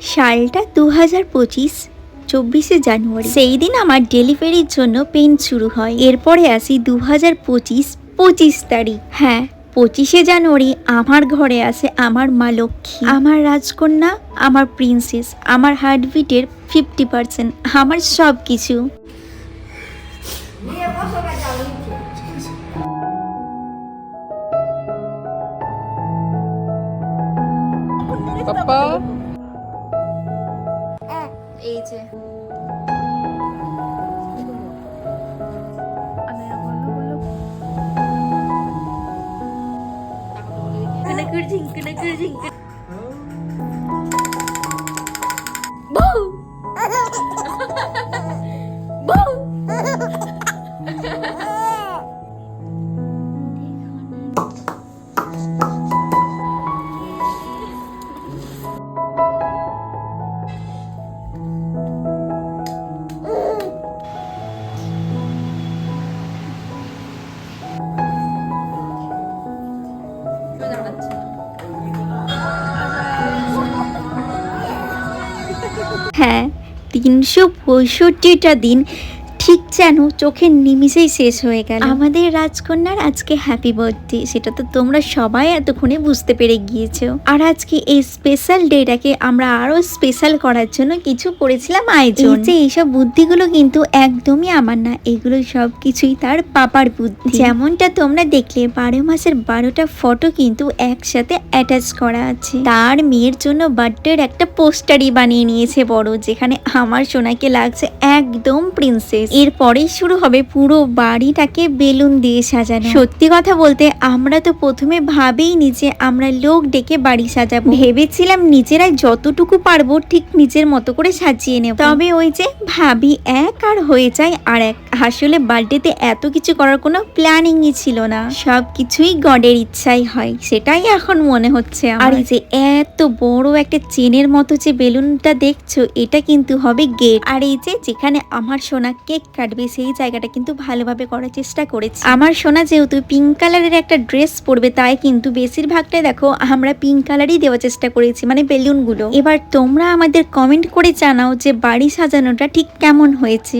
সালটা দু হাজার পঁচিশ, চব্বিশে জানুয়ারি। সেই দিন আমার ডেলিভারির জন্য পেন শুরু হয়। এরপরে আসি দু হাজার পঁচিশ পঁচিশ তারিখ। হ্যাঁ পঁচিশে জানুয়ারি আমার ঘরে আসে আমার মা লক্ষ্মী। আমার রাজকন্যা, আমার প্রিন্সেস, আমার হার্টবিটের ফিফটি পার্সেন্ট, আমার সব কিছু পাপ্পা? হ্যাঁ তিনশো পঁয়ষট্টিটা দিন ঠিক যেন চোখের নিমিষেই শেষ হয়ে গেল। আমাদের রাজকন্যার আজকে হ্যাপি বার্থডে সেটা তো তোমরা সবাই এতক্ষণে বুঝতে পেরে গিয়েছো। আর আজকে এই স্পেশাল ডেটাকে আমরা আরও স্পেশাল করার জন্য কিছু করেছিলাম আয়োজন। যে এইসব বুদ্ধিগুলো কিন্তু একদমই আমার না। এগুলো সব কিছুই তার পাপার বুদ্ধি। যেমনটা তোমরা দেখলে বারো মাসের বারোটা ফটো কিন্তু একসাথে অ্যাটাচ করা আছে। তার মেয়ের জন্য বার্থডের একটা পোস্টারই বানিয়ে নিয়েছে বড় যেখানে আমার সোনাকে লাগছে একদম প্রিন্সেস এরপরেই শুরু হবে পুরো বাড়িটাকে বেলুন দিয়ে সাজানো। সত্যি কথা বলতে, আমরা তো প্রথমে ভাবেই নি যে আমরা লোক ডেকে বাড়ি সাজাবো। ভেবেছিলাম নিজেরাই যতটুকু পারব ঠিক নিজের মতো করে সাজিয়ে নেব। তবে ওই যে ভাবি এক আর হয়ে যায় আর এক। আসলে বার্থডেতে এত কিছু করার কোনো প্ল্যানিংই ছিল না। সব কিছুই গডের ইচ্ছাই হয়, সেটাই এখন মনে হচ্ছে আর এই যে এত বড় একটা চেনের মতো যে বেলুনটা দেখছ, এটা কিন্তু হবে গেট। আর এই যে যেখানে আমার সোনা কেক কাটবে, সেই জায়গাটা কিন্তু ভালোভাবে করার চেষ্টা করেছি। আমার শোনা যেহেতু পিঙ্ক কালারের একটা ড্রেস পরবে, তাই কিন্তু বেশিরভাগটাই দেখো আমরা পিঙ্ক কালারই দেওয়ার চেষ্টা করেছি মানে বেলুনগুলো এবার তোমরা আমাদের কমেন্ট করে জানাও যে বাড়ি সাজানোটা ঠিক কেমন হয়েছে।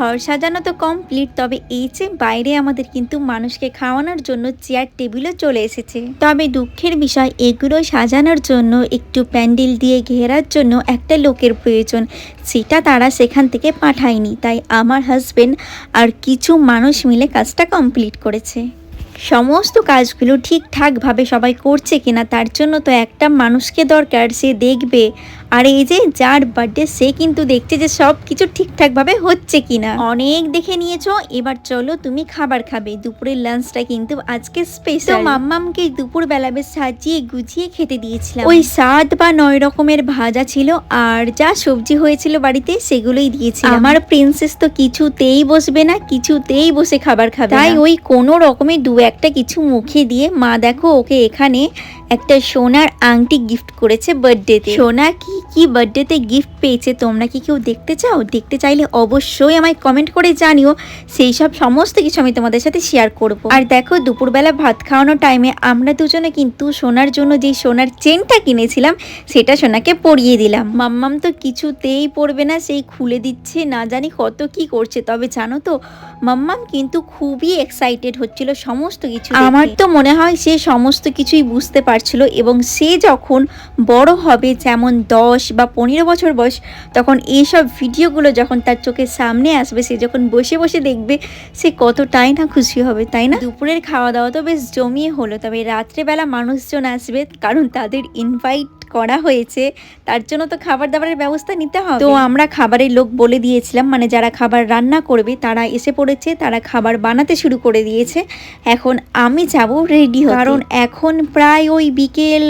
ঘর সাজানো তো কমপ্লিট তবে এই যে বাইরে আমাদের কিন্তু মানুষকে খাওয়ানোর জন্য চেয়ার টেবিলও চলে এসেছে। তবে দুঃখের বিষয়, এগুলো সাজানোর জন্য, একটু প্যান্ডেল দিয়ে ঘেরার জন্য একটা লোকের প্রয়োজন। সেটা তারা সেখান থেকে পাঠায়নি, তাই আমার হাজবেন্ড আর কিছু মানুষ মিলে কাজটা কমপ্লিট করেছে। সমস্ত কাজগুলো ঠিকঠাকভাবে সবাই করছে কিনা, তার জন্য তো একটা মানুষকে দরকার, সে দেখবে। আর এই যে যার বার্থডে সে কিন্তু দেখছে যে সব কিছু ঠিকঠাকভাবে হচ্ছে কিনা। অনেক দেখে নিয়েছো এবার চলো তুমি খাবার খাবে। দুপুরের লাঞ্চটা কিন্তু আজকে স্পেশাল মাম্মামকে দুপুর বেলা বেশ সাজিয়ে গুছিয়ে খেতে দিয়েছিলাম। ওই সাত বা নয় রকমের ভাজা ছিল আর যা সবজি হয়েছিল বাড়িতে সেগুলোই দিয়েছিলাম। আমার প্রিন্সেস তো কিছুতেই বসবে না কিছুতেই বসে খাবার খাবে তাই ওই কোনো রকমে দু একটা কিছু মুখে দিয়ে মা দেখো ওকে এখানে একটা সোনার আংটি গিফট করেছে বার্থডেতে সোনা কি কি বার্থডেতে গিফট পেয়েছে তোমরা কি কেউ দেখতে চাও? দেখতে চাইলে অবশ্যই আমায় কমেন্ট করে জানিও। সেই সব সমস্ত কিছু আমি তোমাদের সাথে শেয়ার করব। আর দেখো, দুপুরবেলা ভাত খাওয়ানোর টাইমে আমরা দুজনে কিন্তু সোনার জন্য যেই সোনার চেনটা কিনেছিলাম, সেটা সোনাকে পরিয়ে দিলাম। মাম্মাম তো কিছুতেই পড়বে না, সেই খুলে দিচ্ছে, না জানি কত কি করছে। তবে জানো তো, মাম্মাম কিন্তু খুবই এক্সাইটেড হচ্ছিল সমস্ত কিছু আমার তো মনে হয় সে সমস্ত কিছুই বুঝতে পারছিল এবং সে যখন বড় হবে, যেমন দশ বা পনেরো বছর বয়স, তখন এইসব ভিডিওগুলো যখন তার চোখের সামনে আসবে, সে যখন বসে বসে দেখবে, সে কতটাই না খুশি হবে, তাই না? দুপুরের খাওয়া দাওয়া তো বেশ জমিয়ে হলো, তবে রাত্রেবেলা মানুষজন আসবে, কারণ তাদের ইনভাইট করা হয়েছে তার জন্য তো খাবার দাবারের ব্যবস্থা নিতে হবে। তো আমরা খাবারের লোক বলে দিয়েছিলাম মানে যারা খাবার রান্না করবে তারা এসে পড়েছে তারা খাবার বানাতে শুরু করে দিয়েছে। এখন আমি যাব রেডি কারণ এখন প্রায় ওই বিকেল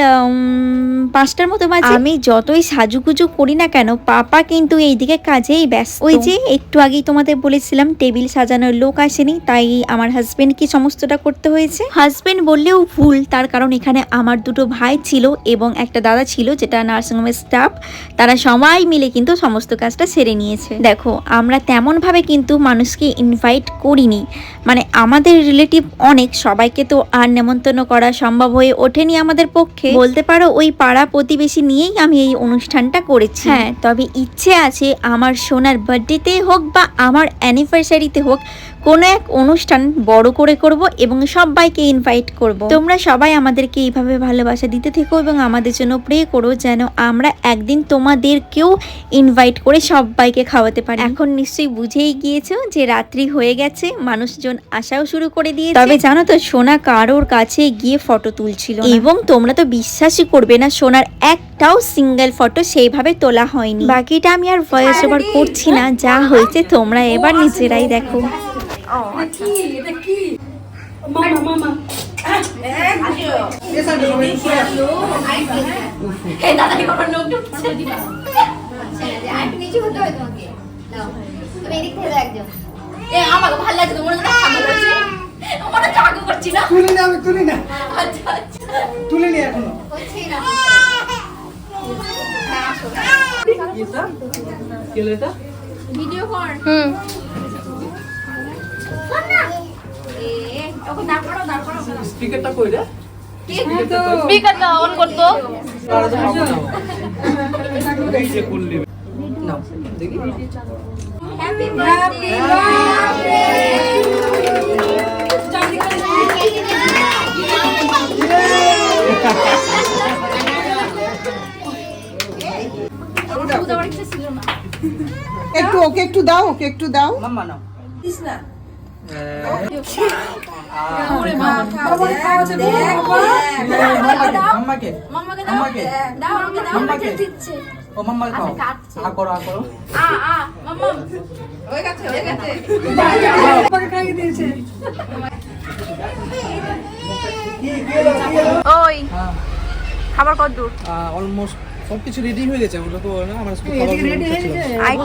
পাঁচটার মতো বাজে। আমি যতই সাজুগুজু করি না কেন পাপা কিন্তু এইদিকে কাজেই ব্যস্ত। ওই যে একটু আগেই তোমাদের বলেছিলাম টেবিল সাজানোর লোক আসেনি তাই আমার হাজবেন্ড কি সমস্তটা করতে হয়েছে। হাজবেন্ড বললেও ভুল তার কারণ এখানে আমার দুটো ভাই ছিল এবং একটা দাদা ছিল, যেটা নার্সিংহোমের স্টাফ, তারা সবাই মিলে কিন্তু সমস্ত কাজটা সেরে নিয়েছে। দেখো, আমরা তেমনভাবে কিন্তু মানুষকে ইনভাইট করিনি। মানে আমাদের রিলেটিভ অনেক, সবাইকে তো আর নেমন্তন্ন করা সম্ভব হয়ে ওঠেনি আমাদের পক্ষে। বলতে পারো, ওই পাড়া প্রতিবেশী নিয়েই আমি এই অনুষ্ঠানটা করেছি। হ্যাঁ তবে ইচ্ছে আছে আমার সোনার বার্থডেতে হোক বা আমার অ্যানিভার্সারিতে হোক কোনো এক অনুষ্ঠান বড় করে করব এবং সবাইকে ইনভাইট করব। তোমরা সবাই আমাদেরকে এইভাবে ভালোবাসা দিতে থেকো এবং আমাদের জন্য প্রে করো যেন আমরা একদিন তোমাদেরকেও ইনভাইট করে সবাইকে খাওয়াতে পারি। এখন নিশ্চয়ই বুঝেই গিয়েছো যে রাত্রি হয়ে গেছে মানুষজন আসাও শুরু করে দিয়েছে। তবে জানো তো সোনা কারোর কাছে গিয়ে ফটো তুলছিল এবং তোমরা তো বিশ্বাসই করবে না সোনার একটাও সিঙ্গেল ফটো সেইভাবে তোলা হয়নি। বাকিটা আমি আর ভয়েস ওভার করছি না যা হয়েছে তোমরা এবার নিজেরাই দেখো। নিচু হতে হয় তোমাকে দাও তুমি এদিক থেকে দাও একজন এ আমাকে ভালো লাগছে তোমার আমার চাকু করছি না তুলি না আমি তুলি না আচ্ছা আচ্ছা তুলি নি এখনও হচ্ছে না কি এটা ভিডিও কর হুম। স্পিকারটা কই রে স্পিকারটা অন করতো। এই যে করলি নাও দেখি। হ্যাপি বার্থডে একটু ওকে একটু দাও ওকে একটু দাও। মাম্মা নাও। মাম্মাকে ওই খাবার কত দূর? অলমোস্ট সবকিছু রেডি হয়ে গেছে ওটা তো আমার ভিডিও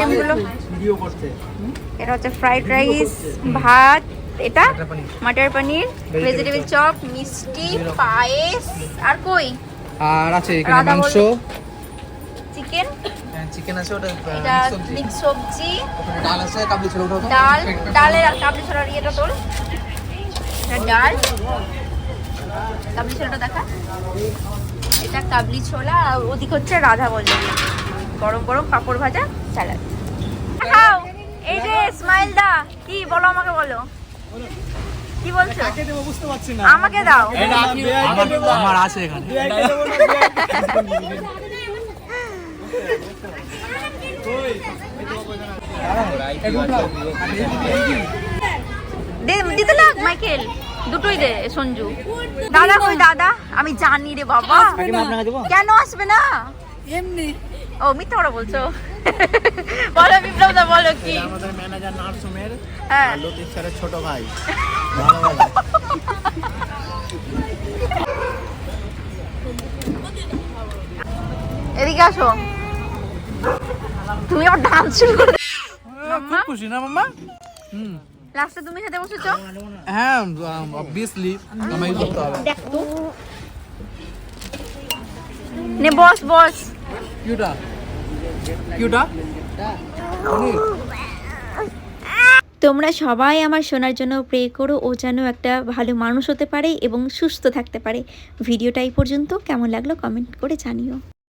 করতে এটা হচ্ছে ফ্রাইড রাইস ভাত এটা মটর পনির। ভেজিটেবল চপ মিষ্টি পায়েস আর কই? আর আছে এখানে মাংস। চিকেন। চিকেন আছে ওটা এটা মিক্স সবজি। ডাল আছে কাবলি ছোলা ওটা। ডাল ডালের আর কাবলি ছোলার ইয়েটা তোর। এটা ডাল। কাবলি ছোলাটা দেখা। এটা কাবলি ছোলা আর ওদিকে হচ্ছে রাধা বল্লভী গরম গরম পাঁপড় ভাজা স্যালাড। খাও। এই যে স্মাইল দা কি বলো আমাকে বলো। কি বলছো? বুঝতে পারছি না। আমাকে দাও। আমার আছে এখানে। দিতে লাগ মাইকেল। দুটোই দে সঞ্জু। দাদা কই দাদা আমি জানি রে বাবা। কেন আসবে না? এমনি। ও মিথ্যা কথা বলছো? বলো বিপ্লব দা বলো কি? আমাদের ম্যানেজার নার্সুমের হ্যাঁ। লতিফ স্যারের ছোট ভাই। এদিকে আসো। তুমি আবার ডান্স শুরু করে খুব খুশি না মাম্মা? হুম। লাস্টে তুমি সাথে বসেছো? হ্যাঁ অবভিয়াসলি আমাকে করতে হবে। নে বস বস। তোমরা সবাই আমার শোনার জন্য প্রে করো, ও যেন একটা ভালো মানুষ হতে পারে এবং সুস্থ থাকতে পারে। ভিডিওটা এই পর্যন্ত। কেমন লাগল কমেন্ট করে জানিও।